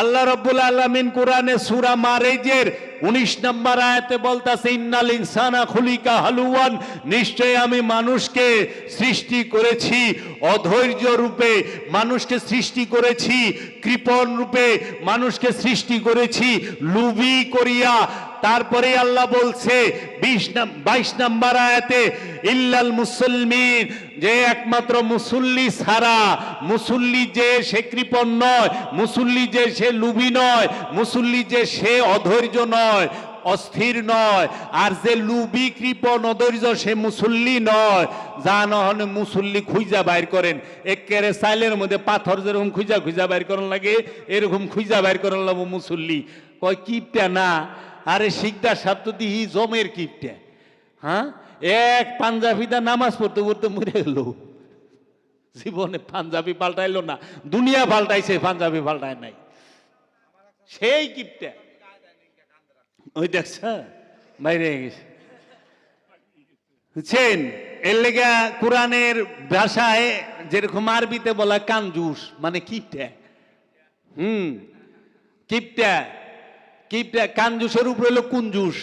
আল্লাহ রব্বুল আলমিন কোরআনে সুরা মারেজের উনিশ নম্বর আয়াতে বলতাছে, ইন্নাল ইনসানা খুলিকা হালুয়ান। নিশ্চয় আমি মানুষকে সৃষ্টি করেছি অধৈর্য রূপে, মানুষকে সৃষ্টি করেছি কৃপণ রূপে, মানুষকে সৃষ্টি করেছি লুবি করিয়া তারপরে আল্লাহ বলছে, বিশ বাইশ নাম্বার আয়াতে, ইল্লাল মুসলমিন যে একমাত্র মুসল্লি ছাড়া, মুসল্লি যে সে কৃপণ নয়, মুসল্লি যে সে লুবি নয়, মুসল্লি যে সে অধৈর্য নয়, অস্থির নয়, আর যে লুবি কৃপণ, অধৈর্য সে মুসল্লি নয়, যা নহলে মুসল্লি খুঁজা বাইর করেন। একেরে সাইলের মধ্যে পাথর যেরকম খুঁজা খুঁজা বাইর করার লাগে, এরকম খুঁজা বাইর করার লাগবো মুসল্লি। কয়, কিপটা না আরে শিকদার সাপ দিহি জমের কিপটা। হ্যাঁ? এক পাঞ্জাবিদা নামাজ পড়তে পড়তে মরে গেল। জীবনে পাঞ্জাবি পাল্টাইলো না, দুনিয়া পাল্টাইছে, পাঞ্জাবি পাল্টায় নাই। সেই কিপটা। ওই দেখছ বাইরে গেছে। বুঝছেন? এর লেগা কোরআনের ভাষায় যেরকম আরবিতে বলা কানজুস মানে কিপটা। হুম, কিপটা। কিপটা কানজুসের উপরে হলো কুঞ্জুস।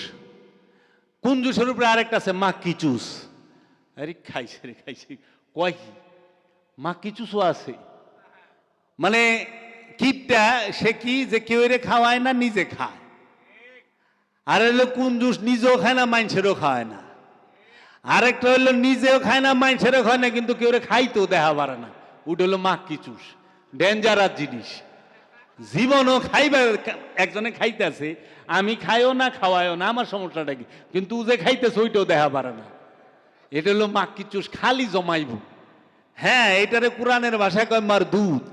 কুঞ্জুসের উপরে আরেকটা আছে মাক্কি চুস আরে খাইছে রে, খাইছে। কয় কি? মাক্কি চুসও আছে। মানে কিপটা, সে কি যে কেউ রে খাওয়ায় না, নিজে খায়। আর হলো কুঞ্জুস নিজেও খায় না মানুষেরও খায় না। আরেকটা হলো নিজেও খায় না মানুষেরও খায় না, কিন্তু কেউ রে খাইতেও দেখা পারে না। ওটা হলো মাক্কি চুস ডেঞ্জারাস জিনিস। জীবনও খাইবে একজনে খাইতেছে আমি খাইও না খাওয়াইও না, আমার সমস্যাটা কি? কিন্তু ও যে খাইতেছে, ওইটাও দেখা পারে না। এটা হলো চুস খালি জমাইব। হ্যাঁ এটারে কোরআনের ভাষায় কয় মার দুধ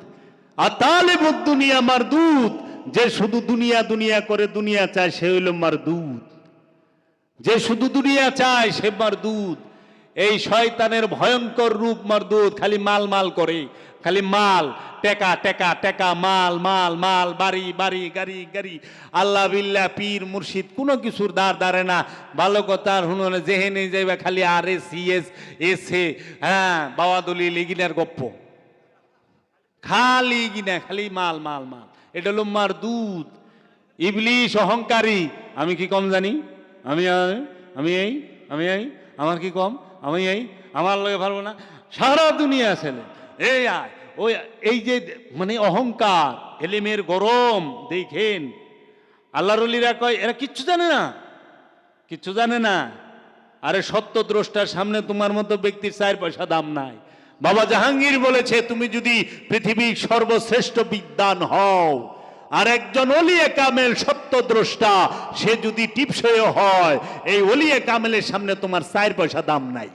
আর তাহলে দুনিয়া মার দুধ যে শুধু দুনিয়া দুনিয়া করে দুনিয়া চায়, সে হইল মার দুধ যে শুধু দুনিয়া চায়, সে মার দুধ এই শয়তানের ভয়ঙ্কর রূপ মার দুধ খালি মাল মাল করে, খালি মাল, টেকা টেকা টেকা, মাল মাল মাল, বাড়ি বাড়ি, গাড়ি গাড়ি। আল্লাহ বিল্লা পীর, মুর্শিদ, কোনো কিছুর দাঁড় দাঁড়ে না। ভালো কথা হুননে যেহেনে যাইবা খালি আর এস সি, এস এ হ্যাঁ বাবা দলি লিগিনার গপ্প। খালি গিনা, খালি মাল মাল মাল। এটা হলো মার দুধ ইবলিশ, অহংকারী। আমি কি কম জানি? আমি আমি এই আমি এই, আমার কি কম? আমি এই আমার লগে পারব না। সারা দুনিয়া ছেলে। এই ওই, এই যে মানে অহংকার, এলিমের গরম, দেখেন। আল্লাহর অলিরা কয়, এরা কিচ্ছু জানে না। কিচ্ছু জানে না। আরে সত্য দ্রষ্টার সামনে তোমার মতো ব্যক্তির চার পয়সা দাম নাই। বাবা জাহাঙ্গীর বলেছে, তুমি যদি পৃথিবীর সর্বশ্রেষ্ঠ বিদ্যান হও আর একজন অলিয়ে কামেল সত্য দ্রষ্টা সে যদি টিপসই হয়, এই অলিয়ে কামেলের সামনে তোমার চায়ের পয়সা দাম নাই।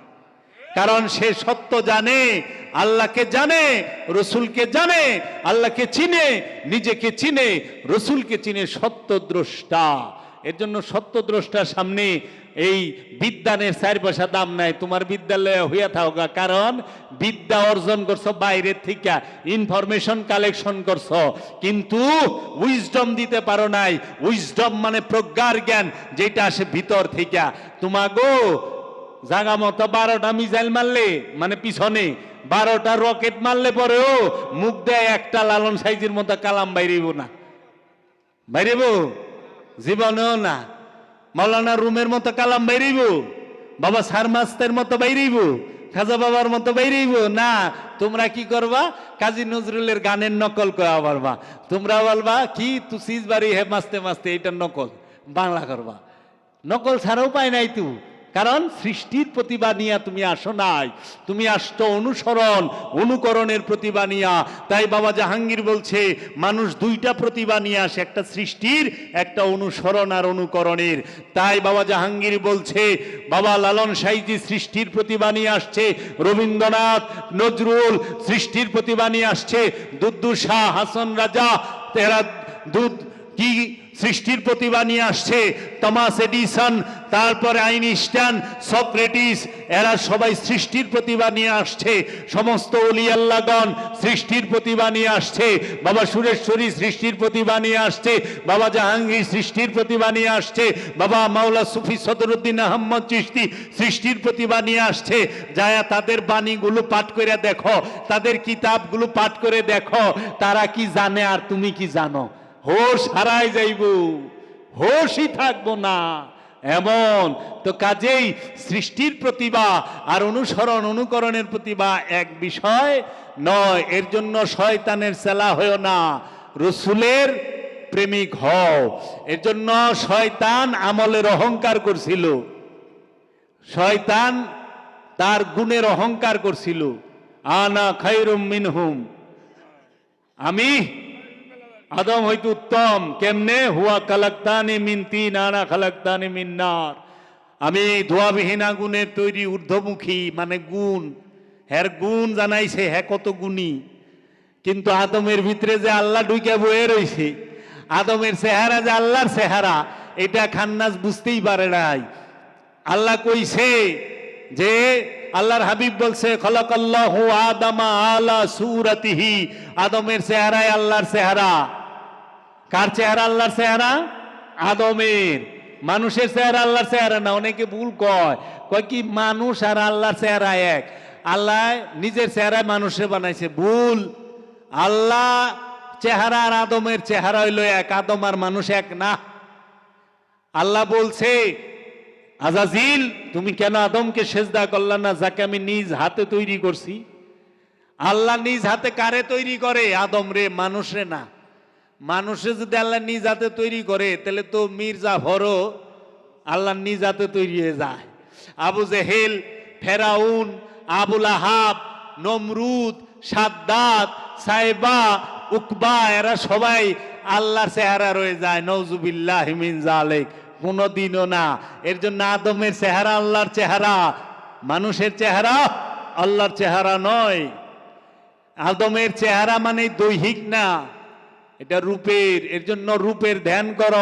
কারণ সে সত্য জানে, আল্লাহকে জানে, রসুলকে জানে, আল্লাহকে চিনে, নিজেকে চিনে, রসুলকে চিনে সত্য দ্রষ্টা এর জন্য সত্য দ্রষ্টার সামনে এই বিদ্যানের চার পয়সা দাম নাই। তোমার বিদ্যালয়ে হইয়া থাকা কারণ বিদ্যা অর্জন করছ বাইরের থেকে ইনফরমেশন কালেকশন করছ। কিন্তু উইজডম দিতে পারো নাই। উইজডম মানে প্রজ্ঞার জ্ঞান, যেটা আসে ভিতর থেকে। তোমাগো জাগা মতো বারোটা মিসাইল মারলে মানে পিছনে বারোটা রকেট মারলে পরেও মুখ দেয় একটা লালন সাইজের মতো কালাম বাইরেব না। বাইরেব জীবনেও না। মৌলানা রুমের মতো কালাম বাইরেব বাবা সার মাস্তের মতো বাইরেব খাজা বাবার মতো বাইরেব না, তোমরা কি করবা? কাজী নজরুলের গানের নকল করা পারবা তোমরা বলবা, কি তু সিজ বাড়ি হে মাস্তে মাস্তে এটা নকল? বাংলা করবা। নকল ছাড়া উপায় নাই তু। কারণ সৃষ্টির প্রতিভা নিয়া তুমি আসো নাই। তুমি আসতো অনুসরণ, অনুকরণের প্রতিভা নিয়া। তাই বাবা জাহাঙ্গীর বলছে, মানুষ দুইটা প্রতিভা নিয়ে আসে, একটা সৃষ্টির, একটা অনুসরণ আর অনুকরণের। তাই বাবা জাহাঙ্গীর বলছে, বাবা লালন সাইজি সৃষ্টির প্রতিভা নিয়ে আসছে, রবীন্দ্রনাথ নজরুল সৃষ্টির প্রতিভা নিয়ে আসছে দুদ্দু শাহ হাসন রাজা তেরা দুধ কি সৃষ্টির প্রতিভা নিয়ে আসছে, তমাস এডিসন তারপরে আইনস্টাইন সক্রেটিস, এরা সবাই সৃষ্টির প্রতিভা নিয়ে আসছে। সমস্ত অলিয়াল্লাগণ সৃষ্টির প্রতিভা নিয়ে আসছে। বাবা সুরেশ্বরী সৃষ্টির প্রতিভা নিয়ে আসছে। বাবা জাহাঙ্গীর সৃষ্টির প্রতিভা নিয়ে আসছে। বাবা মাওলা সুফি সদরুদ্দিন আহম্মদ চিস্তি সৃষ্টির প্রতিভা নিয়ে আসছে। যায়া তাদের বাণীগুলো পাঠ করে দেখো, তাদের কিতাবগুলো পাঠ করে দেখো, তারা কি জানে আর তুমি কি জানো? হোশ হারাই যাইব, হোশই থাকব না। এমন। তো কাজেই সৃষ্টির প্রতিভা আর অনুসরণ, অনুকরণের প্রতিভা এক বিষয় নয়। এর জন্য শয়তানের সেলা হয়েও না। রসুলের প্রেমিক হও। এর জন্য শয়তান আমলের অহংকার করছিল। শয়তান তার গুণের অহংকার করছিল। আনা খাইরুম মিনহুম। আমি আদম হইতে উত্তম। কেমনে? হুয়া খালাক্তানি মিন তিন আনা খালাক্তানি মিন আমি ধোয়াবিহীন আগুনের তৈরি ঊর্ধ্বমুখী মানে গুণ। হ্যার গুণ জানাইছে হ্যাঁ কত গুণী। কিন্তু আদমের ভিতরে যে আল্লাহ ঢুকে বয়ে রইছে, আদমের চেহারা যে আল্লাহর চেহারা, এটা খান্নাস বুঝতেই পারে নাই। আল্লাহ কইছে যে, আল্লাহর হাবিব বলছে, খলকাল্লাহু আদামা আলা সুরাতিহি। আদমের চেহারায় আল্লাহর চেহারা। কার চেহারা আল্লাহর চেহারা? আদমের। মানুষের চেহারা আল্লাহর চেহারা না, অনেকে ভুল কয়। কয় কি, মানুষ আর আল্লাহর চেহারা এক। আল্লাহ নিজের চেহারায় মানুষে বানাইছে, ভুল। আল্লাহ চেহারা আর আদমের চেহারা হইল এক, আদম আর মানুষ এক না। আল্লাহ বলছে, আজাজিল, তুমি কেন আদমকে সেজদা করলা না? যাকে আমি নিজ হাতে তৈরি করছি। আল্লাহ নিজ হাতে কারে তৈরি করে? আদম রে, মানুষে না। মানুষে যদি আল্লাহ নিজ হাতে তৈরি করে, তাহলে তো মির্জা ভরো আল্লাহ নিজ হাতে তৈরি হয়ে যায়। আবু জেহেল, ফেরাউন আবুল আহাব নমরুদ, সাদ্দাত, সাইবা, উকবা, এরা সবাই আল্লাহ চেহারা রয়ে যায়। নৌজুবিল্লাহ জালেক কোনোদিনও না। এর জন্য আদমের চেহারা আল্লাহর চেহারা। মানুষের চেহারা আল্লাহর চেহারা নয়। আদমের চেহারা মানে দৈহিক না। এটা রূপের এর জন্য রূপের ধ্যান কর।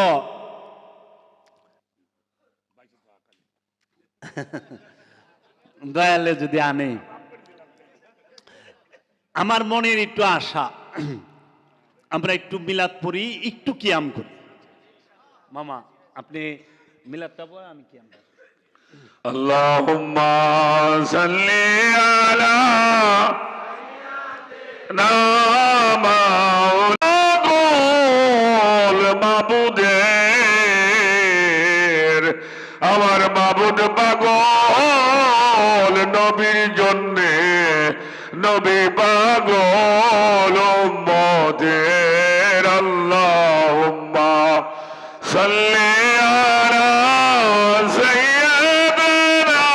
দয়ালে যদি আনে। আমার মনের একটু আশা। আমরা একটু মিলাদ পড়ি একটু কিয়াম করি। মামা আপনি মিলাদটা পড়ে আমি কিয়াম আল্লাহুম্মা সাল্লি আলা নামা নবীর জন্যে নবী পাগল মদের আল্লাহ সাল্লি আলা সাইয়্যিদিনা